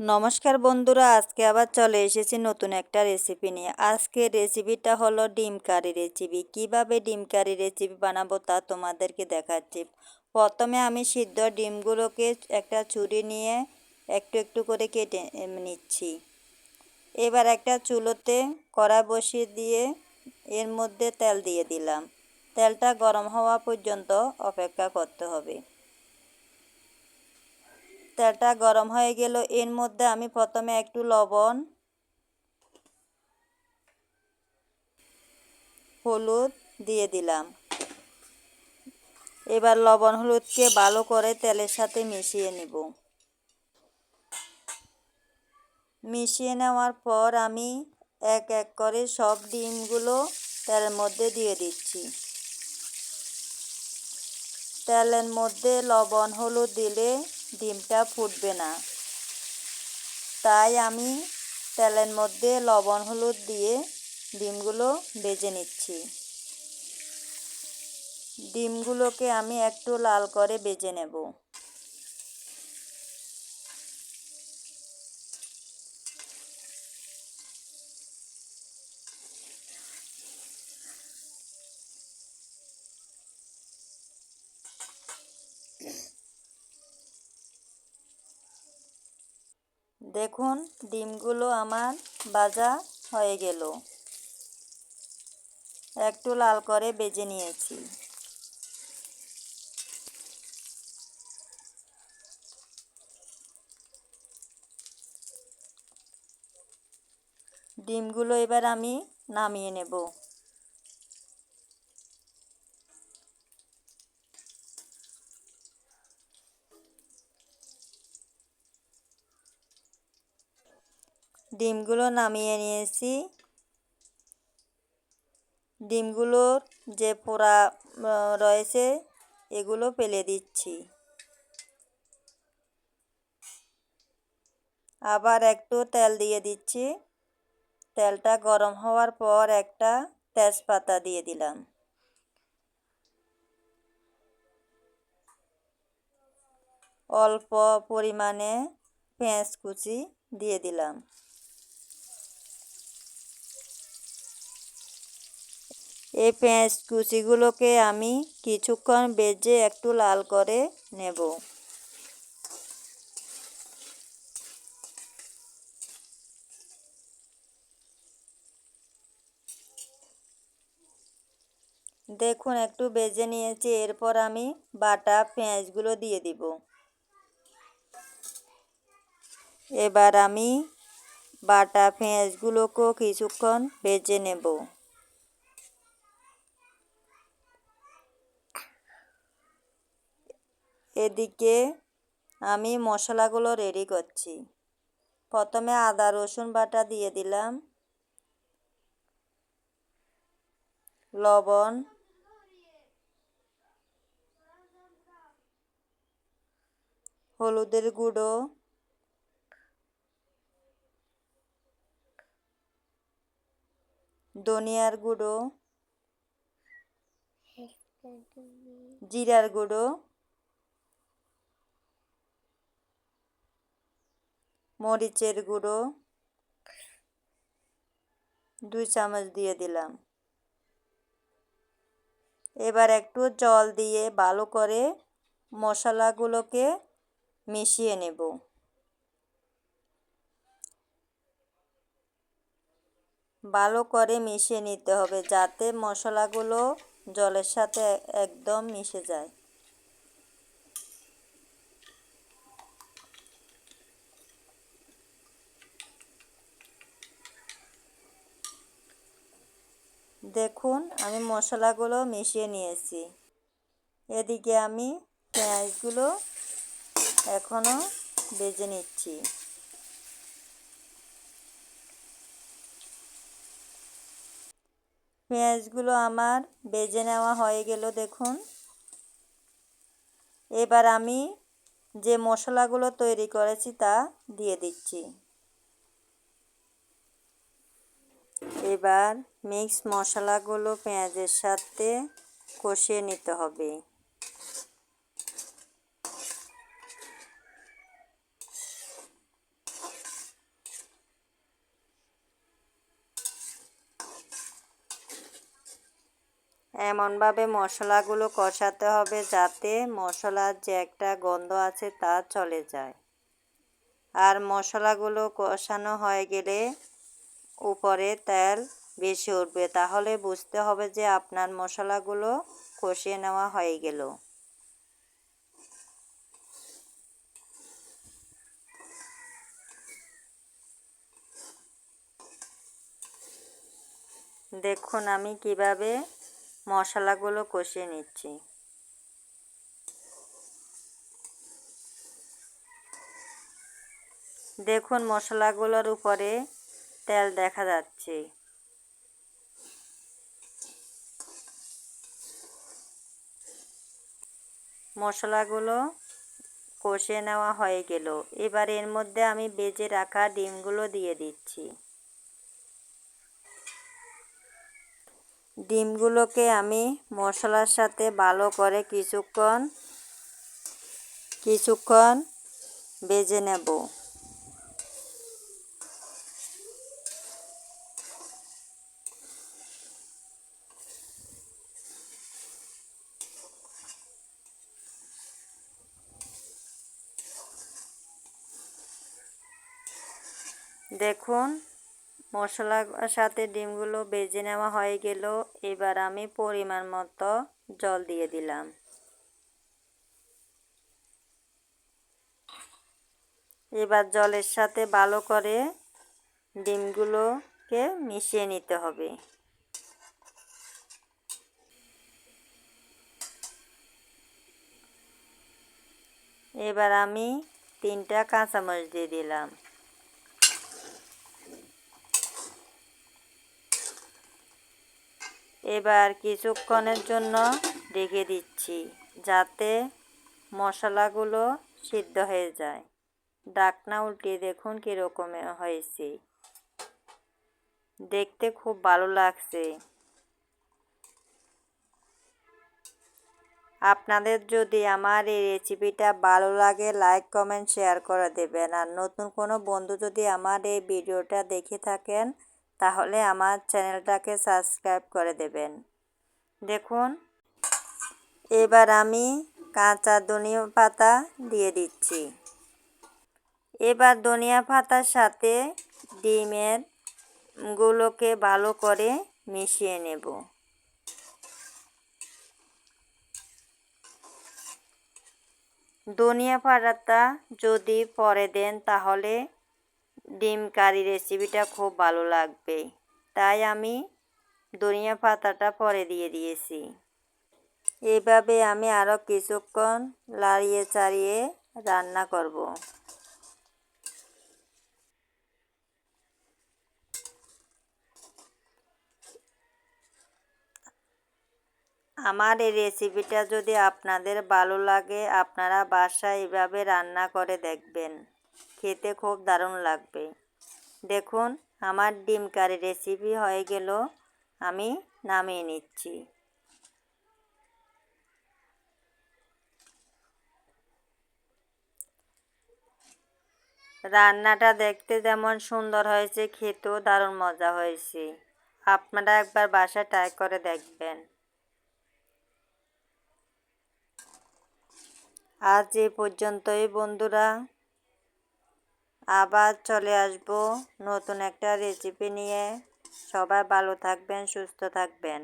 নমস্কার বন্ধুরা, আজকে আবার চলে এসেছি নতুন একটা রেসিপি নিয়ে। আজকে রেসিপিটা হলো ডিম কারি রেসিপি কীভাবে ডিম কারি রেসিপি বানাবো তা তোমাদেরকে দেখাচ্ছি। প্রথমে আমি সিদ্ধ ডিমগুলোকে একটা ছুরি নিয়ে একটু একটু করে কেটে নিচ্ছি। এবার একটা চুলোতে কড়া বসিয়ে দিয়ে এর মধ্যে তেল দিয়ে দিলাম। তেলটা গরম হওয়া পর্যন্ত অপেক্ষা করতে হবে। তেলটা গরম হয়ে গেল। এর মধ্যে আমি প্রথমে একটু লবণ, হলুদ দিয়ে দিলাম। এবার লবণ হলুদকে ভালো করে তেলের সাথে মিশিয়ে নিব। মিশিয়ে নেওয়ার পর আমি এক এক করে সব ডিমগুলো তেলের মধ্যে দিয়ে দিচ্ছি। তেলের মধ্যে লবণ হলুদ দিলে ডিমটা ফুটবে না। তাই আমি তেলের মধ্যে লবণ, হলুদ দিয়ে ডিমগুলো ভেজে নিচ্ছি। ডিমগুলোকে আমি একটু লাল করে বেজে নেব। দেখুন, ডিমগুলো আমার ভাজা হয়ে গেল। একটু লাল করে বেজে নিয়েছি। ডিমগুলো এবার আমি নামিয়ে নেব। ডিমগুলো নামিয়ে নিয়েছি। ডিমগুলোর যে পোড়া রয়েছে, এগুলো ফেলে দিচ্ছি। আবার একটু তেল দিয়ে দিচ্ছি। তেলটা গরম হওয়ার পর একটা তেজপাতা দিয়ে দিলাম। অল্প পরিমাণে পেঁয়াজ কুচি দিয়ে দিলাম। এই পেঁয়াজ কুচিগুলোকে আমি কিছুক্ষণ বেজে একটু লাল করে নেব। দেখুন, একটু বেজে নিয়েছি, এরপর আমি বাটা পেঁয়াজগুলো দিয়ে দিব। এবার আমি বাটা পেঁয়াজগুলোকেও কিছুক্ষণ বেজে নেব। এদিকে আমি মশলাগুলো রেডি করছি। প্রথমে আদা রসুন বাটা দিয়ে দিলাম। লবণ। হলুদের গুঁড়ো। ধনিয়ার গুঁড়ো। জিরার গুঁড়ো। মরিচের গুঁড়ো দুই চামচ দিয়ে দিলাম। এবার একটু জল দিয়ে ভালো করে মশলাগুলোকে মিশিয়ে নেব। ভালো করে মিশিয়ে নিতে হবে যাতে মশলাগুলো জলের সাথে একদম মিশে যায়। দেখুন, আমি মশলাগুলো মিশিয়ে নিয়েছি। এদিকে আমি পেঁয়াজগুলো এখনও বেজে নিচ্ছি। পেঁয়াজগুলো আমার বেজে নেওয়া হয়ে গেল, দেখুন। এবার আমি যে মশলাগুলো তৈরি করেছি তা দিয়ে দিচ্ছি। এবার মিক্স মশলাগুলো পেঁয়াজের সাথে কষিয়ে নিতে হবে। এমনভাবে মশলাগুলো কষাতে হবে যাতে মশলার যে একটা গন্ধ আছে তা চলে যায়। আর মশলাগুলো কষানো হয়ে গেলে উপরে তেল বেশি উঠবে। তাহলে বুঝতে হবে যে আপনার মশলাগুলো কষিয়ে নেওয়া হয়ে গেল। দেখুন আমি কীভাবে মশলাগুলো কষিয়ে নিচ্ছি। দেখুন মশলাগুলোর উপরে তেল দেখা যাচ্ছে। মশলাগুলো কষিয়ে নেওয়া হয়ে গেল। এবার এর মধ্যে আমি বেজে রাখা ডিমগুলো দিয়ে দিচ্ছি। ডিমগুলোকে আমি মশলার সাথে ভালো করে কিছুক্ষণ কিছুক্ষণ বেজে নেব। দেখুন, মশলার সাথে ডিমগুলো বেজে নেওয়া হয়ে গেল। এবার আমি পরিমাণ মতো জল দিয়ে দিলাম। এবার জলের সাথে ভালো করে ডিমগুলোকে মিশিয়ে নিতে হবে। এবার আমি তিনটা কাঁচামরিচ দিয়ে দিলাম। এবার কিছুক্ষণের জন্য রেখে দিচ্ছি যাতে মশলাগুলো সিদ্ধ হয়ে যায়। ডাকনা উল্টিয়ে দেখুন কীরকম হয়েছে। দেখতে খুব ভালো লাগছে। আপনাদের যদি আমার এই রেসিপিটা ভালো লাগে, লাইক, কমেন্ট, শেয়ার করে দেবেন। আর নতুন কোনো বন্ধু যদি আমার এই ভিডিওটা দেখে থাকেন তাহলে আমার চ্যানেলটাকে সাবস্ক্রাইব করে দেবেন। দেখুন, এবার আমি কাঁচা ধনিয়া পাতা দিয়ে দিচ্ছি। এবার ধনিয়া পাতার সাথে ডিমের গুলোকে ভালো করে মিশিয়ে নেব। ধনিয়া পাতাটা যদি পরে দেন তাহলে ডিম কারি রেসিপিটা খুব ভালো লাগবে। তাই আমি ধনিয়া পাতাটা পরে দিয়ে দিয়েছি। এভাবে আমি আরও কিছুক্ষণ লাড়িয়ে চাড়িয়ে রান্না করব। আমার এই রেসিপিটা যদি আপনাদের ভালো লাগে, আপনারা বাসায় এভাবে রান্না করে দেখবেন। খেতে খুব দারুণ লাগবে। দেখুন, আমার ডিম কারি রেসিপি হয়ে গেল। আমি নামিয়ে নিচ্ছি। রান্নাটা দেখতে যেমন সুন্দর হয়েছে, খেতেও দারুণ মজা হয়েছে। আপনারা একবার বাসা ট্রাই করে দেখবেন। আজ এ পর্যন্তই বন্ধুরা। আবার চলে আসব নতুন একটা রেসিপি নিয়ে। সবাই ভালো থাকবেন সুস্থ থাকবেন।